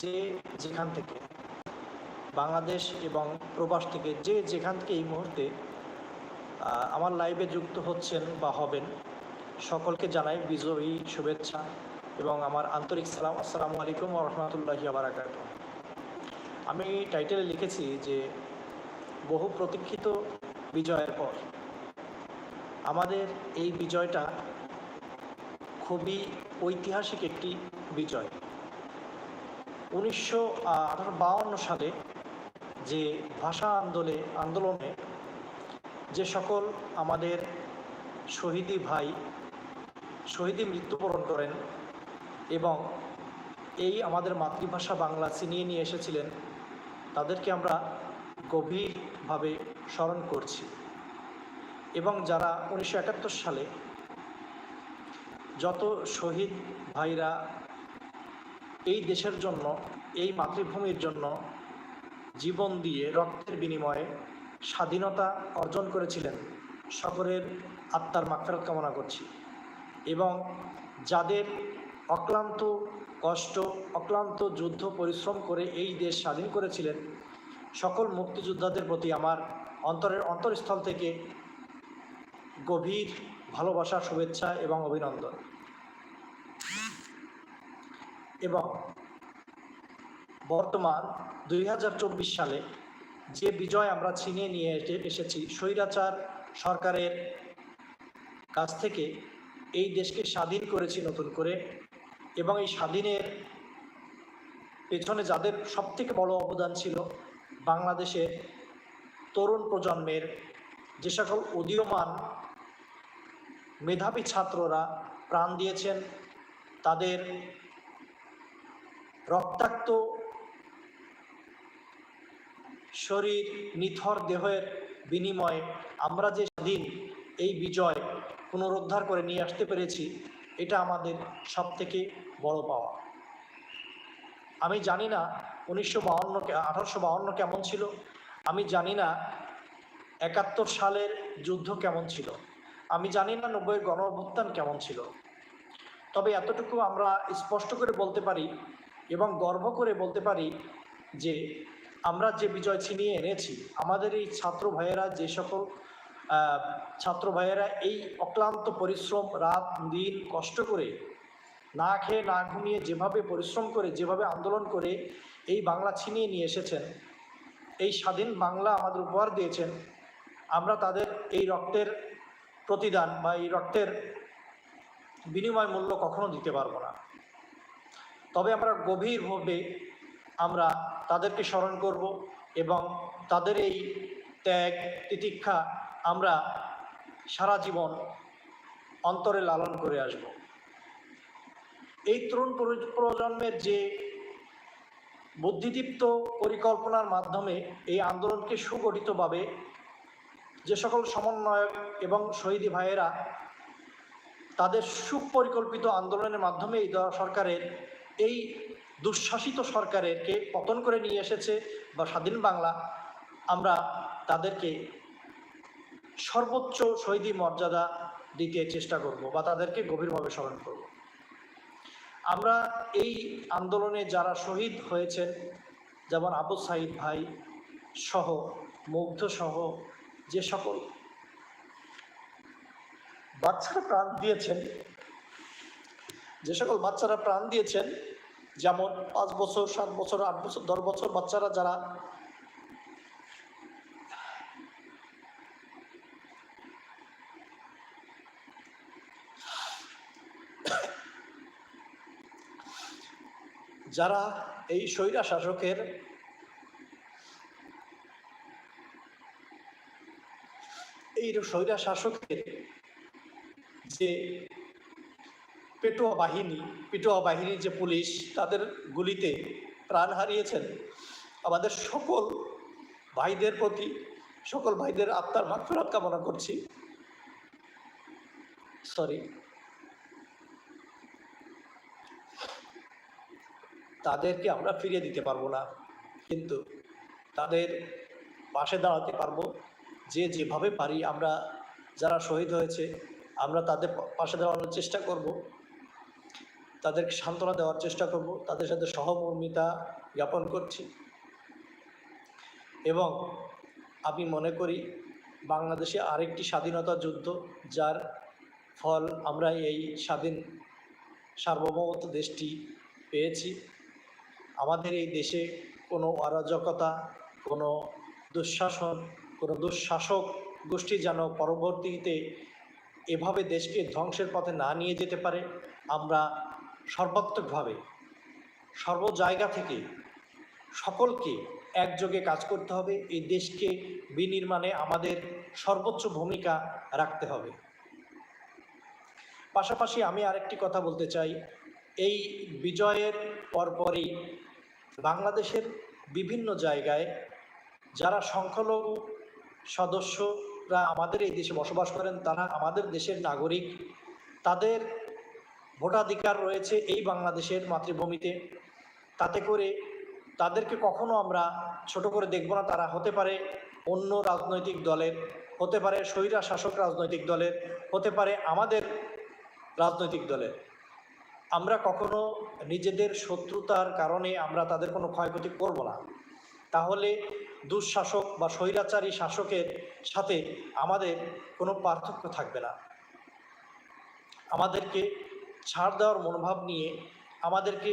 যে যেখান থেকে বাংলাদেশ এবং প্রবাস থেকে যে যেখান থেকে এই মুহূর্তে আমার লাইভে যুক্ত হচ্ছেন বা হবেন, সকলকে জানাই বিজয়ী শুভেচ্ছা এবং আমার আন্তরিক সালাম। আসসালামু আলাইকুম রহমতুল্লাহি আবরাকাত আমি টাইটেলে লিখেছি যে, বহু প্রতীক্ষিত বিজয়ের পর। আমাদের এই বিজয়টা খুবই ঐতিহাসিক একটি বিজয়। উনিশশো সালে যে ভাষা আন্দোলনে আন্দোলনে যে সকল আমাদের শহীদি ভাই, শহীদি মৃত্যুবরণ করেন এবং এই আমাদের মাতৃভাষা বাংলা ছিনিয়ে নিয়ে এসেছিলেন, তাদেরকে আমরা গভীরভাবে স্মরণ করছি। এবং যারা উনিশশো একাত্তর সালে যত শহীদ ভাইরা এই দেশের জন্য, এই মাতৃভূমির জন্য জীবন দিয়ে রক্তের বিনিময়ে স্বাধীনতা অর্জন করেছিলেন সকলের আত্মার মাগফেরত কামনা করছি। এবং যাদের অক্লান্ত কষ্ট, অক্লান্ত যুদ্ধ পরিশ্রম করে এই দেশ স্বাধীন করেছিলেন, সকল মুক্তিযোদ্ধাদের প্রতি আমার অন্তরের অন্তরস্থল থেকে গভীর ভালোবাসা, শুভেচ্ছা এবং অভিনন্দন। এবং বর্তমান দুই হাজার চব্বিশ সালে যে বিজয় আমরা ছিনিয়ে নিয়ে এসে- এসেছি, স্বৈরাচার সরকারের কাছ থেকে এই দেশকে স্বাধীন করেছি নতুন করে এবং এই স্বাধীনের পেছনে যাদের সবথেকে বড় অবদান ছিল বাংলাদেশের তরুণ প্রজন্মের যে সকল উদীয়মান মেধাবী ছাত্ররা প্রাণ দিয়েছেন, তাদের রক্তাক্ত শরীর নিথর দেহের বিনিময়ে আমরা যে স্বাধীন এই বিজয় পুনরুদ্ধার করে নিয়ে আসতে পেরেছি, এটা আমাদের সব থেকে বড় পাওয়া। আমি জানি না উনিশশো বাউন্ন আঠারোশো বাউন্ন কেমন ছিল। আমি জানি না একাত্তর সালের যুদ্ধ কেমন ছিল। আমি জানি না নব্বইয়ের গণ কেমন ছিল। তবে এতটুকু আমরা স্পষ্ট করে বলতে পারি এবং গর্ব করে বলতে পারি যে আমরা যে বিজয় ছিনিয়ে এনেছি, আমাদের এই ছাত্র ভাইয়েরা যে সকল ছাত্র ভাইয়েরা এই অক্লান্ত পরিশ্রম রাত, দিন কষ্ট করে না খেয়ে না ঘুমিয়ে যেভাবে পরিশ্রম করে, যেভাবে আন্দোলন করে এই বাংলা ছিনিয়ে নিয়ে এসেছেন, এই স্বাধীন বাংলা আমাদের উপহার দিয়েছেন, আমরা তাদের এই রক্তের প্রতিদান বা এই রক্তের বিনিময় মূল্য কখনো দিতে পারব না। তবে আমরা গভীরভাবে আমরা তাদেরকে স্মরণ করব এবং তাদের এই ত্যাগ, তিতিক্ষা আমরা সারা জীবন অন্তরে লালন করে আসব। এই তরুণ প্রজ- প্রজন্মের যে বুদ্ধিদীপ্ত পরিকল্পনার মাধ্যমে এই আন্দোলনকে সুগঠিতভাবে যে সকল সমন্বয়ক এবং শহীদি ভাইয়েরা তাদের সুপরিকল্পিত আন্দোলনের মাধ্যমে এই সরকারের এই দুঃশাসিত সরকারেরকে পতন করে নিয়ে এসেছে বা স্বাধীন বাংলা, আমরা তাদেরকে সর্বোচ্চ শহীদী মর্যাদা দিতে চেষ্টা করব বা তাদেরকে গভীরভাবে স্মরণ করব। আমরা এই আন্দোলনে যারা শহীদ হয়েছেন, যেমন আবু সাইদ ভাই সহ, মুগ্ধ সহ, যে সকল বাচ্চারা প্রাণ দিয়েছেন যে সকল বাচ্চারা প্রাণ দিয়েছেন, যেমন পাঁচ বছর, সাত বছর, আট বছর, দশ বছর বাচ্চারা যারা যারা এই স্বৈরা শাসকের এই স্বৈরা শাসকের যে পেটোয়া বাহিনী, পেটোয়া বাহিনীর যে পুলিশ, তাদের গুলিতে প্রাণ হারিয়েছেন। আমাদের সকল ভাইদের প্রতি, সকল ভাইদের আত্মার মাগফিরাত কামনা করছি। সরি তাদেরকে আমরা ফিরিয়ে দিতে পারব না, কিন্তু তাদের পাশে দাঁড়াতে পারব। যে যেভাবে পারি আমরা, যারা শহীদ হয়েছে, আমরা তাদের পাশে দাঁড়ানোর চেষ্টা করব। তাদেরকে সান্ত্বনা দেওয়ার চেষ্টা করব, তাদের সাথে সহমর্মিতা জ্ঞাপন করছি। এবং আমি মনে করি বাংলাদেশে আরেকটি স্বাধীনতা যুদ্ধ, যার ফল আমরা এই স্বাধীন সার্বভৌমত্ব দেশটি পেয়েছি। আমাদের এই দেশে কোনো অরাজকতা, কোনো দুঃশাসন, কোনো দুঃশাসক গোষ্ঠী যেন পরবর্তীতে এভাবে দেশকে ধ্বংসের পথে না নিয়ে যেতে পারে, আমরা সর্বাত্মকভাবে, সর্ব জায়গা থেকে সকলকে একযোগে কাজ করতে হবে, এই দেশকে বিনির্মাণে আমাদের সর্বোচ্চ ভূমিকা রাখতে হবে। পাশাপাশি আমি আরেকটি কথা বলতে চাই, এই বিজয়ের পরপরই বাংলাদেশের বিভিন্ন জায়গায় যারা সংখ্যালঘু সদস্যরা আমাদের এই দেশে বসবাস করেন, তারা আমাদের দেশের নাগরিক, তাদের ভোটাধিকার রয়েছে এই বাংলাদেশের মাতৃভূমিতে। তাতে করে তাদেরকে কখনো আমরা ছোট করে দেখব না, তারা হতে পারে অন্য রাজনৈতিক দলের, হতে পারে স্বৈরা শাসক রাজনৈতিক দলের, হতে পারে আমাদের রাজনৈতিক দলের। আমরা কখনো নিজেদের শত্রুতার কারণে আমরা তাদের কোনো ক্ষয়ক্ষতি করব না। তাহলে দুঃশাসক বা স্বৈরাচারী শাসকের সাথে আমাদের কোনো পার্থক্য থাকবে না। আমাদেরকে ছাড় দেওয়ার মনোভাব নিয়ে, আমাদেরকে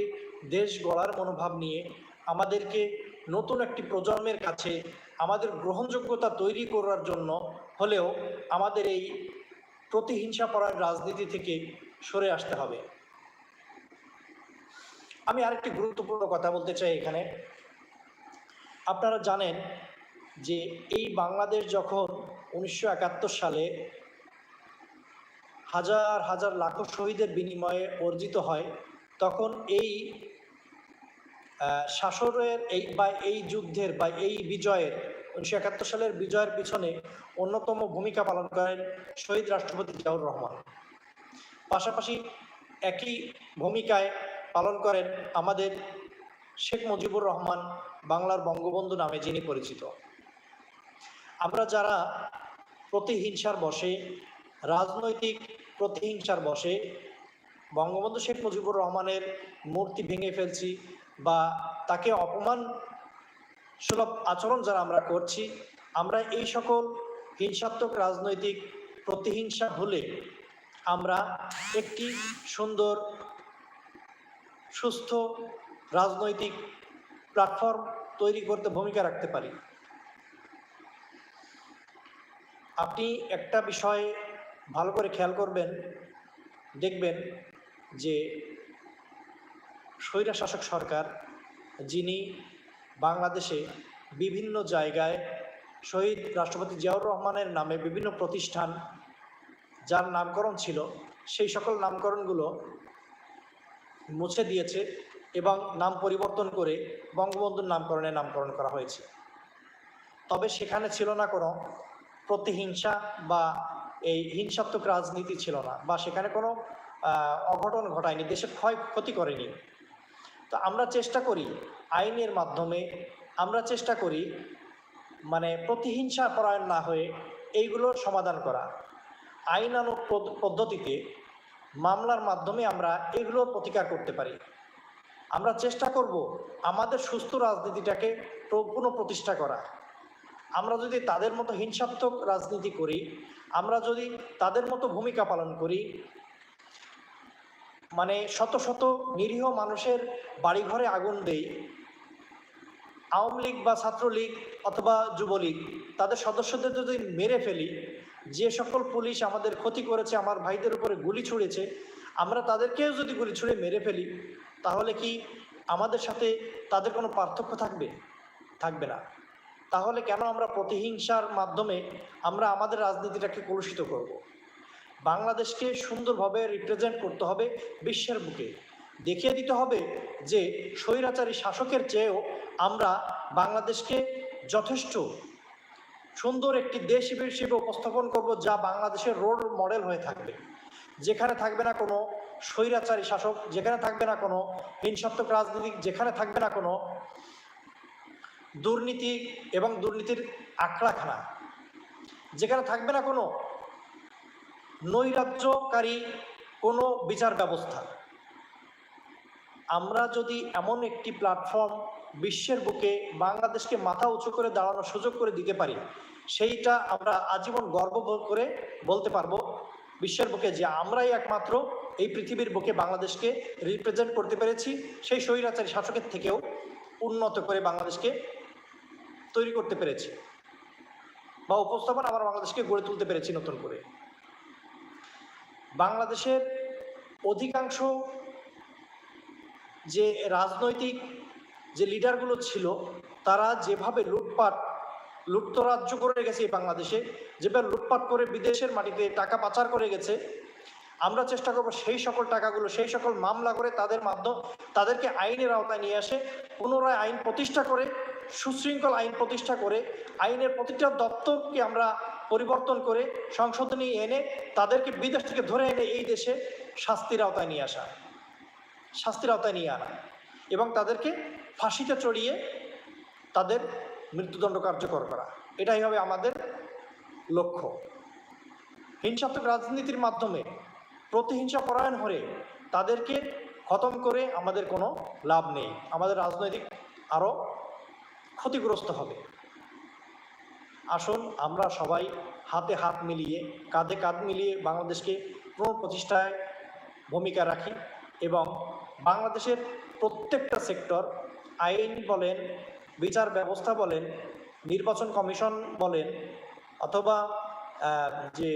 দেশ গড়ার মনোভাব নিয়ে, আমাদেরকে নতুন একটি প্রজন্মের কাছে আমাদের গ্রহণযোগ্যতা তৈরি করার জন্য হলেও আমাদের এই প্রতিহিংসা পরার রাজনীতি থেকে সরে আসতে হবে। আমি আরেকটি গুরুত্বপূর্ণ কথা বলতে চাই এখানে। আপনারা জানেন যে এই বাংলাদেশ যখন উনিশশো একাত্তর সালে হাজার হাজার লাখো শহীদের বিনিময়ে অর্জিত হয় তখন এই আহ, শাসনের এই বা এই যুদ্ধের বা এই বিজয়ের উনিশশো একাত্তর সালের বিজয়ের পিছনে অন্যতম ভূমিকা পালন করেন শহীদ রাষ্ট্রপতি জিয়াউর রহমান। পাশাপাশি একই ভূমিকায় পালন করেন আমাদের শেখ মুজিবুর রহমান বাংলার বঙ্গবন্ধু নামে যিনি পরিচিত। আমরা যারা প্রতিহিংসার বসে রাজনৈতিক প্রতিহিংসার বসে বঙ্গবন্ধু শেখ মুজিবুর রহমানের মূর্তি ভেঙে ফেলছি বা তাকে অপমান সুলভ আচরণ যারা আমরা করছি, আমরা এই সকল হিংসাত্মক রাজনৈতিক প্রতিহিংসা হলে আমরা একটি সুন্দর, সুস্থ রাজনৈতিক প্ল্যাটফর্ম তৈরি করতে ভূমিকা রাখতে পারি। আপনি একটা বিষয় ভালো করে খেয়াল করবেন, দেখবেন যে স্বৈরা শাসক সরকার যিনি বাংলাদেশে বিভিন্ন জায়গায় শহীদ রাষ্ট্রপতি জিয়াউর রহমানের নামে বিভিন্ন প্রতিষ্ঠান, যার নামকরণ ছিল, সেই সকল নামকরণগুলো মুছে দিয়েছে এবং নাম পরিবর্তন করে বঙ্গবন্ধুর নামকরণে নামকরণ করা হয়েছে। তবে সেখানে ছিল না কোনো প্রতিহিংসা বা এই হিংসাত্মক রাজনীতি ছিল না বা সেখানে কোনো অঘটন ঘটায়নি দেশের ক্ষয় ক্ষতি করেনি। তো আমরা চেষ্টা করি আইনের মাধ্যমে, আমরা চেষ্টা করি মানে প্রতিহিংসা পরায়ণ না হয়ে এইগুলোর সমাধান করা। আইনানুগ পদ- পদ্ধতিতে মামলার মাধ্যমে আমরা এগুলোর প্রতিকার করতে পারি। আমরা চেষ্টা করব আমাদের সুস্থ রাজনীতিটাকে প্র- পুনঃপ্রতিষ্ঠা করা। আমরা যদি তাদের মতো হিংসাত্মক রাজনীতি করি, আমরা যদি তাদের মতো ভূমিকা পালন করি মানে শত শত নিরীহ মানুষের বাড়িঘরে আগুন দেই, আওয়ামী লীগ বা ছাত্রলীগ অথবা যুবলীগ, তাদের সদস্যদের যদি মেরে ফেলি, যে সকল পুলিশ আমাদের ক্ষতি করেছে, আমার ভাইদের উপরে গুলি ছুঁড়েছে, আমরা তাদেরকেও যদি গুলি ছুঁড়ে মেরে ফেলি, তাহলে কি আমাদের সাথে তাদের কোনো পার্থক্য থাকবে? থাকবে না। তাহলে কেন আমরা প্রতিহিংসার মাধ্যমে আমরা আমাদের রাজনীতিটাকে কলুষিত করব। বাংলাদেশকে সুন্দরভাবে রিপ্রেজেন্ট করতে হবে বিশ্বের বুকে দেখিয়ে দিতে হবে যে স্বৈরাচারী শাসকের চেয়েও আমরা বাংলাদেশকে যথেষ্ট সুন্দর একটি দেশ হিসেবে উপস্থাপন করব যা বাংলাদেশের রোল মডেল হয়ে থাকবে যেখানে থাকবে না কোনো স্বৈরাচারী শাসক, যেখানে থাকবে না কোনো হিংসাত্মক রাজনীতি যেখানে থাকবে না কোনো দুর্নীতি এবং দুর্নীতির আখড়াখানা। যেখানে থাকবে না কোনো নৈরাজ্যকারী কোনো বিচার ব্যবস্থা। আমরা যদি এমন একটি প্ল্যাটফর্ম বিশ্বের বুকে বাংলাদেশকে মাথা উঁচু করে দাঁড়ানোর সুযোগ করে দিতে পারি, সেইটা আমরা আজীবন গর্ব বোধ করে বলতে পারব বিশ্বের বুকে যে আমরাই একমাত্র এই পৃথিবীর বুকে বাংলাদেশকে রিপ্রেজেন্ট করতে পেরেছি, সেই স্বৈরাচারী শাসকের থেকেও উন্নত করে বাংলাদেশকে তৈরি করতে পেরেছি বা উপস্থাপন আবার বাংলাদেশকে গড়ে তুলতে পেরেছি নতুন করে। বাংলাদেশের অধিকাংশ যে রাজনৈতিক যে লিডারগুলো ছিল, তারা যেভাবে লুটপাট, লুটতরাজ্য করে গেছে এই বাংলাদেশে, যেভাবে লুটপাট করে বিদেশের মাটিতে টাকা পাচার করে গেছে, আমরা চেষ্টা করব সেই সকল টাকাগুলো, সেই সকল মামলা করে তাদের মাধ্যম, তাদেরকে আইনের আওতায় নিয়ে আসে পুনরায় আইন প্রতিষ্ঠা করে সুশৃঙ্খল আইন প্রতিষ্ঠা করে, আইনের প্রতিটা দপ্তরকে আমরা পরিবর্তন করে সংশোধনী এনে, তাদেরকে বিদেশ থেকে ধরে এনে এই দেশে শাস্তির আওতায় নিয়ে আসা, শাস্তির আওতায় নিয়ে আনা এবং তাদেরকে ফাঁসিতে চড়িয়ে তাদের মৃত্যুদণ্ড কার্যকর করা। এটাই হবে আমাদের লক্ষ্য। হিংসাত্মক রাজনীতির মাধ্যমে প্রতিহিংসা পরায়ণ হয়ে তাদেরকে খতম করে আমাদের কোনো লাভ নেই। আমাদের রাজনৈতিক আরও ক্ষতিগ্রস্ত হবে। আসুন আমরা সবাই হাতে হাত মিলিয়ে, কাঁধে কাঁধ মিলিয়ে বাংলাদেশকে পুনঃপ্রতিষ্ঠায় ভূমিকা রাখি এবং বাংলাদেশের প্রত্যেকটা সেক্টর, আইন বলেন, বিচার ব্যবস্থা বলেন, নির্বাচন কমিশন বলেন, অথবা যে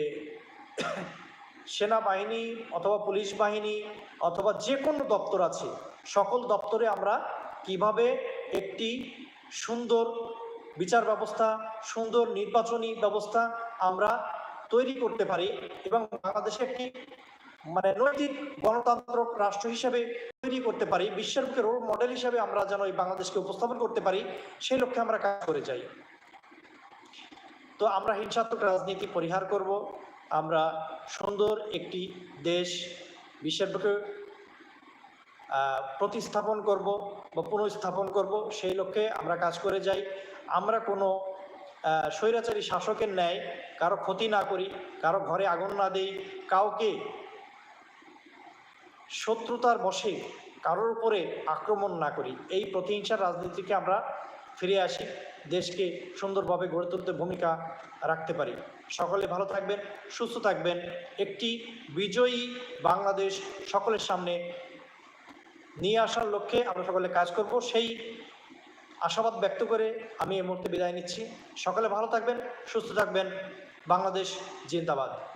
সেনাবাহিনী অথবা পুলিশ বাহিনী অথবা যে কোনো দপ্তর আছে, সকল দপ্তরে আমরা কীভাবে একটি সুন্দর বিচার ব্যবস্থা সুন্দর নির্বাচনী ব্যবস্থা আমরা তৈরি করতে পারি এবং বাংলাদেশে একটি মানে নৈতিক গণতন্ত্র রাষ্ট্র হিসেবে তৈরি করতে পারি বিশ্বের বুকে রোল মডেল হিসেবে আমরা যেন এই বাংলাদেশকে উপস্থাপন করতে পারি সেই লক্ষ্যে আমরা কাজ করে যাই। তো আমরা হিংসাত্মক রাজনীতি পরিহার করব আমরা সুন্দর একটি দেশ বিশ্বের আহ, প্রতিস্থাপন করব বা পুনঃস্থাপন করব, সেই লক্ষ্যে আমরা কাজ করে যাই। আমরা কোনো স্বৈরাচারী শাসকের ন্যায় কারও ক্ষতি না করি, কারও ঘরে আগুন না দেই, কাউকে শত্রুতার বশে কারোর উপরে আক্রমণ না করি। এই প্রতিহিংসার রাজনীতিকে আমরা ফিরে আসি, দেশকে সুন্দরভাবে গড়ে তুলতে ভূমিকা রাখতে পারি। সকলে ভালো থাকবেন, সুস্থ থাকবেন। একটি বিজয়ী বাংলাদেশ সকলের সামনে নিয়ে আসার লক্ষ্যে আমরা সকলে কাজ করব। সেই আশাবাদ ব্যক্ত করে আমি এই মুহূর্তে বিদায় নিচ্ছি। সকলে ভালো থাকবেন, সুস্থ থাকবেন। বাংলাদেশ জিন্দাবাদ।